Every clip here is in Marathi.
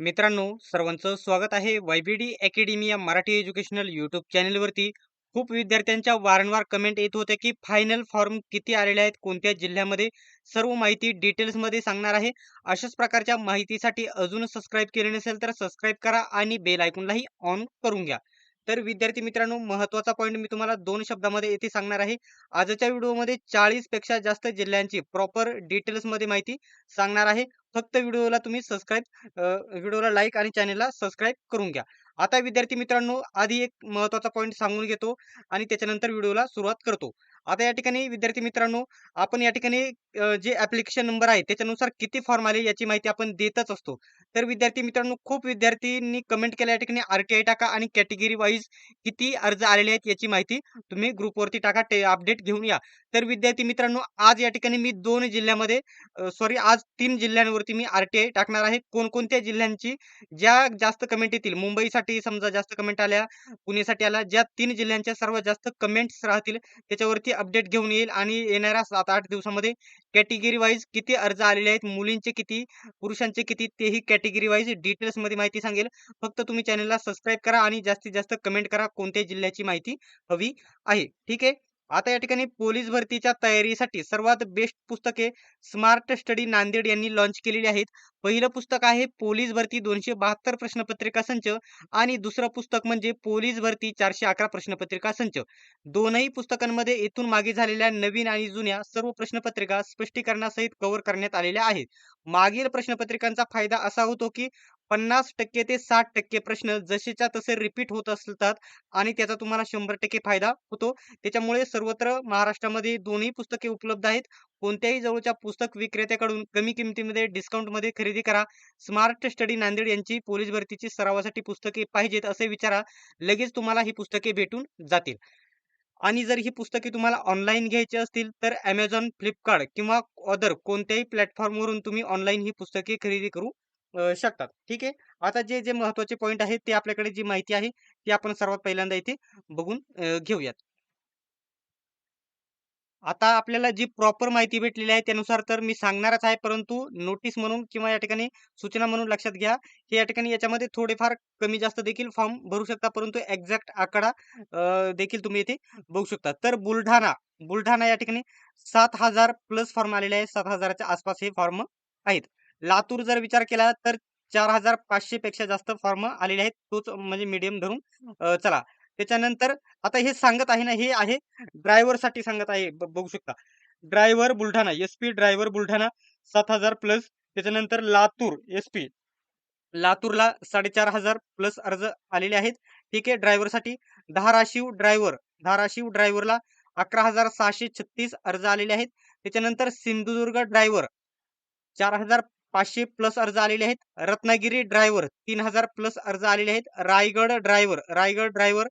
मित्रांनो सर्वांचं स्वागत आहे वायबीडी अकॅडमी या मराठी एज्युकेशनल यूट्यूब चॅनलवरती. खूप विद्यार्थ्यांच्या वारंवार कमेंट येत होत्या की फायनल फॉर्म किती आलेले आहेत कोणत्या जिल्ह्यामध्ये? सर्व माहिती डिटेल्समध्ये सांगणार आहे. अशाच प्रकारच्या माहितीसाठी अजून सबस्क्राईब केले नसेल तर सबस्क्राईब करा आणि बेल ऐकूनलाही ऑन करून घ्या. तर विद्यार्थी मित्रांनो महत्त्वाचा पॉईंट मी तुम्हाला दोन शब्दामध्ये येथे सांगणार आहे. आजच्या व्हिडिओमध्ये चाळीसपेक्षा जास्त जिल्ह्यांची प्रॉपर डिटेल्समध्ये माहिती सांगणार आहे. फक्त व्हिडिओला तुम्ही सबस्क्राईब व्हिडिओला लाईक आणि चॅनलला सबस्क्राईब करून घ्या. आता विद्यार्थी मित्रांनो आधी एक महत्त्वाचा पॉईंट सांगून घेतो आणि त्याच्यानंतर व्हिडिओला सुरुवात करतो. आता या ठिकाणी विद्यार्थी मित्रांनो आपण या ठिकाणी जे ऍप्लिकेशन नंबर आहे त्याच्यानुसार किती फॉर्म आले याची माहिती आपण देतच असतो. तर विद्यार्थी मित्रांनो खूप विद्यार्थ्यांनी कमेंट केल्या या ठिकाणी आरटीआय टाका आणि कॅटेगरी वाईज किती अर्ज आलेले आहेत याची माहिती तुम्ही ग्रुपवरती टाका ते अपडेट घेऊन या. तर विद्यार्थी मित्रांनो आज या ठिकाणी मी दोन जिल्ह्यामध्ये सॉरी आज तीन जिल्ह्यांवरती मी आरटीआय टाकणार आहे. कोणकोणत्या जिल्ह्यांची ज्या जास्त कमेंट येतील मुंबईसाठी समजा जास्त कमेंट आल्या पुणेसाठी आल्या ज्या तीन जिल्ह्यांच्या सर्वात जास्त कमेंट्स राहतील त्याच्यावरती अपडेट घेऊन येईल आणि येणाऱ्या सात आठ दिवसामध्ये कॅटेगरी वाईज किती अर्ज आलेले आहेत मुलींचे किती पुरुषांचे किती तेही कॅटेगरी वाईज डिटेल्समध्ये माहिती सांगेल. फक्त तुम्ही चॅनलला सबस्क्राईब करा आणि जास्तीत जास्त कमेंट करा कोणत्या जिल्ह्याची माहिती हवी आहे. ठीक आहे? आता या ठिकाणी पोलीस भरतीच्या तयारीसाठी सर्वात बेस्ट पुस्तके स्मार्ट स्टडी नांदेड यांनी लॉन्च केलेली आहेत. पहिलं पुस्तक आहे पोलीस भरती दोनशे बहात्तर प्रश्नपत्रिका संच आणि दुसरं पुस्तक म्हणजे पोलीस भरती चारशे अकरा प्रश्नपत्रिका संच. दोनही पुस्तकांमध्ये येथून मागे झालेल्या नवीन आणि जुन्या सर्व प्रश्नपत्रिका स्पष्टीकरणासहित कव्हर करण्यात आलेल्या आहेत. मागील प्रश्नपत्रिकांचा फायदा असा होतो की पन्नास टक्के ते साठ टक्के प्रश्न जसेच्या तसे रिपीट होत असतात आणि त्याचा तुम्हाला शंभर टक्के फायदा होतो. त्याच्यामुळे सर्वत्र महाराष्ट्रामध्ये दोन्ही पुस्तके उपलब्ध आहेत. कोणत्याही जवळच्या पुस्तक विक्रेत्याकडून कमी किमतीमध्ये डिस्काउंटमध्ये खरेदी करा. स्मार्ट स्टडी नांदेड यांची पोलीस भरतीची सरावासाठी पुस्तके पाहिजेत असे विचारा. लगेच तुम्हाला ही पुस्तके भेटून जातील. आणि जर ही पुस्तके तुम्हाला ऑनलाईन घ्यायची असतील तर अमेझॉन फ्लिपकार्ट किंवा अदर कोणत्याही प्लॅटफॉर्मवरून तुम्ही ऑनलाईन ही पुस्तके खरेदी करू शकतात. ठीक आहे? आता जे जे महत्त्वाचे पॉईंट आहेत ते आपल्याकडे जी माहिती आहे ती आपण सर्वात पहिल्यांदा इथे बघून घेऊयात. आता आपल्याला जी प्रॉपर माहिती भेटलेली आहे त्यानुसार तर मी सांगणारच आहे परंतु नोटीस म्हणून किंवा या ठिकाणी सूचना म्हणून लक्षात घ्या की या ठिकाणी याच्यामध्ये थोडेफार कमी जास्त देखील फॉर्म भरू शकता परंतु एक्झॅक्ट आकडा देखील तुम्ही इथे बघू शकता. तर बुलढाणा बुलढाणा या ठिकाणी सात हजार प्लस फॉर्म आलेले आहेत. सात हजाराच्या आसपास हे फॉर्म आहेत. लातूर जर विचार केला तर चार हजार पाचशे पेक्षा जास्त फॉर्म आलेले आहेत. तोच म्हणजे मीडियम धरून चला. त्याच्यानंतर आता हे सांगत आहे ना हे आहे ड्रायव्हरसाठी सांगत आहे. बघू शकता. Driver Buldhana S P driver Buldhana सात हजार प्लस त्याच्यानंतर लातूर एस पी लातूरला साडेचार हजार प्लस अर्ज आलेले आहेत. ठीक आहे ड्रायव्हरसाठी धाराशिव ड्रायव्हर धाराशिव ड्रायव्हरला अकरा हजार सहाशे छत्तीस अर्ज आलेले आहेत. त्याच्यानंतर सिंधुदुर्ग ड्रायव्हर चार हजार पाचशे प्लस अर्ज आलेले आहेत. रत्नागिरी ड्रायव्हर तीन हजार प्लस अर्ज आलेले आहेत. रायगड ड्रायव्हर रायगड ड्रायव्हर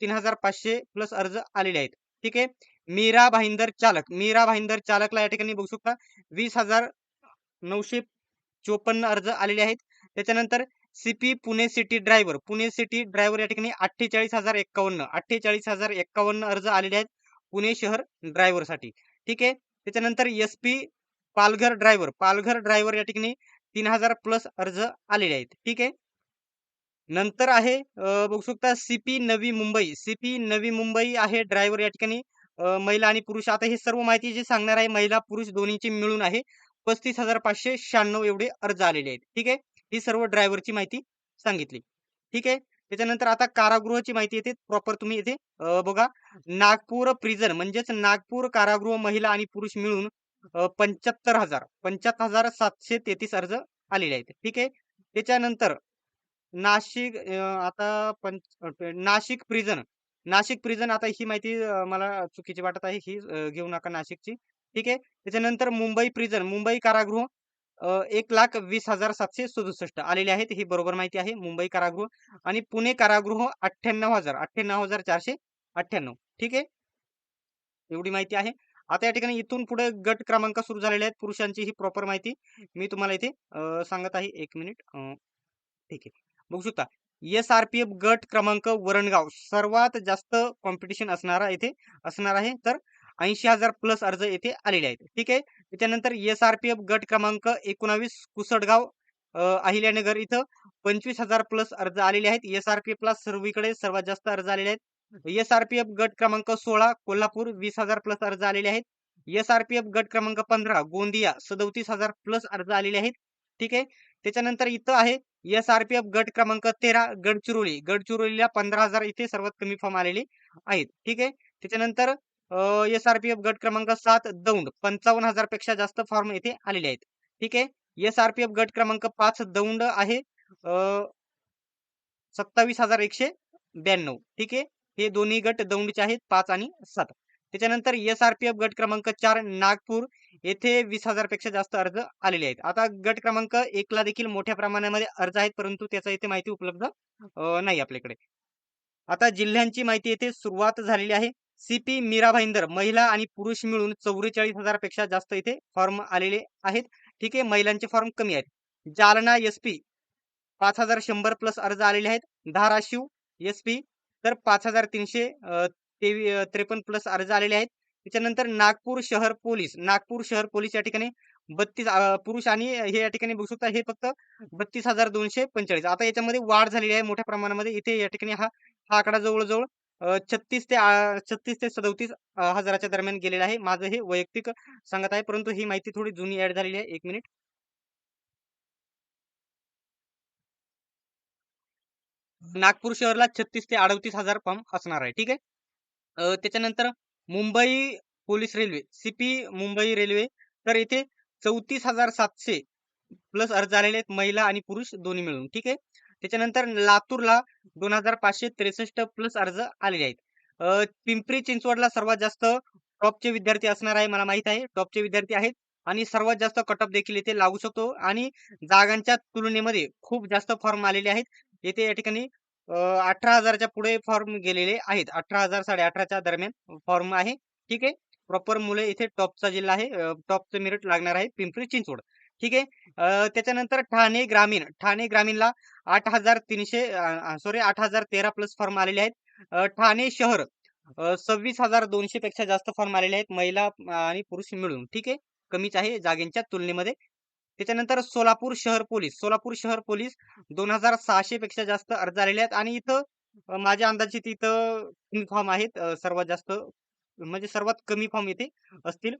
तीन हजार पाचशे प्लस अर्ज आलेले आहेत. ठीक आहे? मीरा भाईंदर चालक मीरा भाईंदर चालकला या ठिकाणी बघू शकता. वीस हजार नऊशे चोपन्न अर्ज आलेले आहेत. त्याच्यानंतर CP Pune city driver Pune city driver या ठिकाणी अठ्ठेचाळीस हजार एक्कावन्न अठ्ठेचाळीस हजार एक्कावन्न अर्ज आलेले आहेत पुणे शहर ड्रायव्हरसाठी ठीक आहे? त्याच्यानंतर S P Palghar driver Palghar driver या ठिकाणी तीन हजार प्लस अर्ज आलेले आहेत. ठीक आहे? नंतर आहे बघू शकता सीपी नवी मुंबई. सीपी नवी मुंबई आहे ड्रायव्हर या ठिकाणी. महिला आणि पुरुष. आता हे सर्व माहिती जी सांगणार आहे महिला पुरुष दोन्हीची मिळून आहे. पस्तीस हजार पाचशे शहाण्णव एवढे अर्ज आलेले आहेत. ठीक आहे? ही सर्व ड्रायव्हरची माहिती सांगितली. ठीक आहे? त्याच्यानंतर आता कारागृहाची माहिती येते. प्रॉपर तुम्ही इथे बघा. नागपूर प्रिझन म्हणजेच नागपूर कारागृह महिला आणि पुरुष मिळून पंच्याहत्तर हजार पंच्याहत्तर हजार सातशे तेहतीस अर्ज आलेले आहेत. ठीक आहे? त्याच्यानंतर नाशिक आता पंच नाशिक प्रिझन नाशिक प्रिझन आता ही माहिती मला चुकीची वाटत आहे ही घेऊ नका नाशिकची. ठीक आहे? त्याच्यानंतर मुंबई प्रिझन मुंबई कारागृह एक लाख वीस हजार सातशे सदुसष्ट आलेले आहेत. ही बरोबर माहिती आहे. मुंबई कारागृह आणि पुणे कारागृह अठ्ठ्याण्णव हजार अठ्ठ्याण्णव हजार चारशे अठ्ठ्याण्णव. ठीक आहे? एवढी माहिती आहे. आता या ठिकाणी इथून पुढे गट क्रमांक सुरू झालेले आहेत. पुरुषांची ही प्रॉपर माहिती मी तुम्हाला इथे सांगत आहे. एक मिनिट ठीक आहे. बघू शकता एस आर पी एफ गट क्रमांक वरणगाव सर्वात जास्त कॉम्पिटिशन असणारा इथे असणार आहे. तर ऐंशी हजार प्लस अर्ज येथे आलेले आहेत. ठीक आहे? त्याच्यानंतर एस आर पी एफ गट क्रमांक एकोणावीस कुसडगाव अहिल्यानगर इथं 25,000 प्लस अर्ज आलेले आहेत. एस-आर-पी-एफला सर्वीकडे सर्वात जास्त अर्ज आलेले आहेत. एस-आर-पी-एफ गट क्रमांक 16 कोल्हापूर वीस हजार प्लस अर्ज आलेले आहेत. एस-आर-पी-एफ गट क्रमांक 15 गोंदिया 37,000 प्लस अर्ज आलेले आहेत. ठीक आहे. त्याच्यानंतर इथं आहे एस-आर-पी-एफ गट क्रमांक 13 गडचिरोली. गडचिरोलीला 15,000 इथे सर्वात कमी फॉर्म आलेले आहेत. ठीक आहे. त्याच्यानंतर अ, एस-आर-पी-एफ गट क्रमांक सात दौंड 55,000 पेक्षा जास्त फॉर्म येथे आलेले आहेत. ठीक आहे. एस-आर-पी-एफ गट क्रमांक पाच दौंड आहे सत्तावीस हजार एकशे ब्याण्णव ठीक आहे. हे दोन्ही गट दौंडचे आहेत पाच आणि सात त्याच्यानंतर एस-आर-पी-एफ गट क्रमांक चार नागपूर येथे वीस हजारपेक्षा जास्त अर्ज आलेले आहेत. आता गट क्रमांक 1 ला देखील मोठ्या प्रमाणामध्ये अर्ज आहेत, परंतु त्याचा इथे माहिती उपलब्ध नाही आपल्याकडे. आता जिल्ह्यांची माहिती येथे सुरुवात झालेली आहे. सीपी मीरा भाईंदर महिला आणि पुरुष मिळून 44,000 पेक्षा जास्त इथे फॉर्म आलेले आहेत. ठीक आहे. महिलांचे फॉर्म कमी आहेत. जालना एस-पी 5,100 प्लस अर्ज आलेले आहेत. धाराशिव एस-पी तर पाच हजार तीनशे तेवी 53 प्लस अर्ज आलेले आहेत. त्याच्यानंतर नागपूर शहर पोलीस, नागपूर शहर पोलीस या ठिकाणी बत्तीस पुरुष आणि हे या ठिकाणी बघू शकता हे फक्त 32,245 आता याच्यामध्ये वाढ झालेली आहे मोठ्या प्रमाणामध्ये. इथे या ठिकाणी हा हा आकडा जवळजवळ छत्तीस ते छत्तीस ते सदोतीस हजाराच्या दरम्यान गेलेला आहे. माझं हे वैयक्तिक सांगत आहे, परंतु ही माहिती थोडी जुनी ऍड झालेली आहे. एक मिनिट. नागपूर शहरला छत्तीस ते 38,000 फॉर्म असणार आहे. ठीक आहे. त्याच्यानंतर Mumbai police railway, CP Mumbai railway तर येथे चौतीस हजार सातशे प्लस अर्ज आलेले आहेत महिला आणि पुरुष दोन्ही मिळून. ठीक आहे. त्याच्यानंतर लातूरला 2,563 प्लस अर्ज आलेले आहेत. पिंपरी चिंचवडला सर्वात जास्त टॉपचे विद्यार्थी असणार आहे मला माहीत आहे. टॉपचे विद्यार्थी आहेत आणि सर्वात जास्त कट ऑफ देखील इथे लागू शकतो आणि जागांच्या तुलनेमध्ये खूप जास्त फॉर्म आलेले आहेत. येथे या ठिकाणी अठरा हजारच्या पुढे फॉर्म गेलेले आहेत. 18,000 18,500 च्या दरम्यान फॉर्म आहे. ठीक आहे. प्रॉपर मुले इथे टॉपचा जिल्हा आहे. टॉपचं मेरिट लागणार आहे पिंपरी चिंचवड. ठीक आहे. त्याच्यानंतर ठाणे ग्रामीण, ठाणे ग्रामीणला आठ हजार तीनशे सॉरी 8,013 प्लस फॉर्म आलेले आहेत. ठाणे शहर सव्वीस हजार दोनशे पेक्षा जास्त फॉर्म आलेले आहेत महिला आणि पुरुष मिळून. ठीक आहे. कमीच आहे जागेच्या तुलनेमध्ये. त्याच्यानंतर सोलापूर शहर पोलीस, सोलापूर शहर पोलीस 2,600 पेक्षा जास्त अर्ज आलेले आहेत आणि इथं माझ्या अंदाजित इथं कमी फॉर्म आहेत सर्वात जास्त म्हणजे सर्वात कमी फॉर्म इथे असतील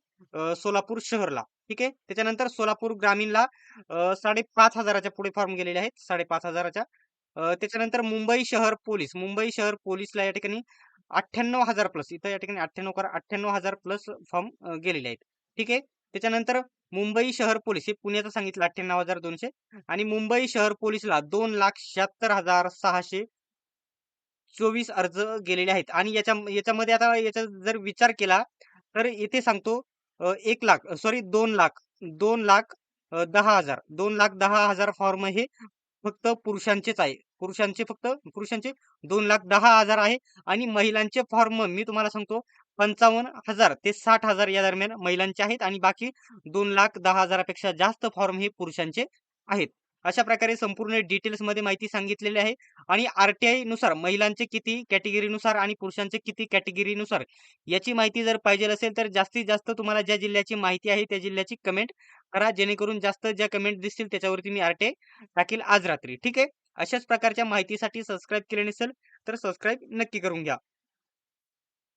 सोलापूर शहरला. ठीक आहे. त्याच्यानंतर सोलापूर ग्रामीणला साडेपाच हजाराच्या पुढे फॉर्म गेलेले आहेत. साडेपाच हजाराच्या त्याच्यानंतर मुंबई शहर पोलीस, मुंबई शहर पोलीसला या ठिकाणी 98,000 प्लस इथं या ठिकाणी अठ्ठ्याण्णव अठ्ठ्याण्णव हजार प्लस फॉर्म गेलेले आहेत. ठीक आहे. त्याच्यानंतर मुंबई शहर पोलीस हे पुण्याचं सांगितलं 98,200 आणि मुंबई शहर पोलीसला 2,76,600 24 अर्ज गेलेले आहेत. आणि याच्या याच्यामध्ये आता याचा जर विचार केला तर येथे सांगतो एक लाख सॉरी दोन लाख दोन लाख दहा हजार दोन लाख दहा हजार फॉर्म हे फक्त पुरुषांचेच आहे. पुरुषांचे फक्त पुरुषांचे 2,10,000 आहे. आणि महिलांचे फॉर्म मी तुम्हाला सांगतो 55,000 ते साठ हजार या दरम्यान महिलांचे आहेत आणि बाकी दोन लाख दहा हजारापेक्षा जास्त फॉर्म हे पुरुषांचे आहेत. अशा प्रकारे संपूर्ण डिटेल्समध्ये माहिती सांगितलेली आहे आणि आरटीआयनुसार महिलांचे किती कॅटेगरीनुसार आणि पुरुषांचे किती कॅटेगरीनुसार याची माहिती जर पाहिजेल असेल तर जास्तीत जास्त तुम्हाला ज्या जिल्ह्याची माहिती आहे त्या जिल्ह्याची कमेंट करा. जेणेकरून जास्त ज्या कमेंट दिसतील त्याच्यावरती मी आरटीआय टाकेल आज रात्री. ठीक आहे. अशाच प्रकारच्या माहितीसाठी सबस्क्राईब केले नसेल तर सबस्क्राईब नक्की करून घ्या.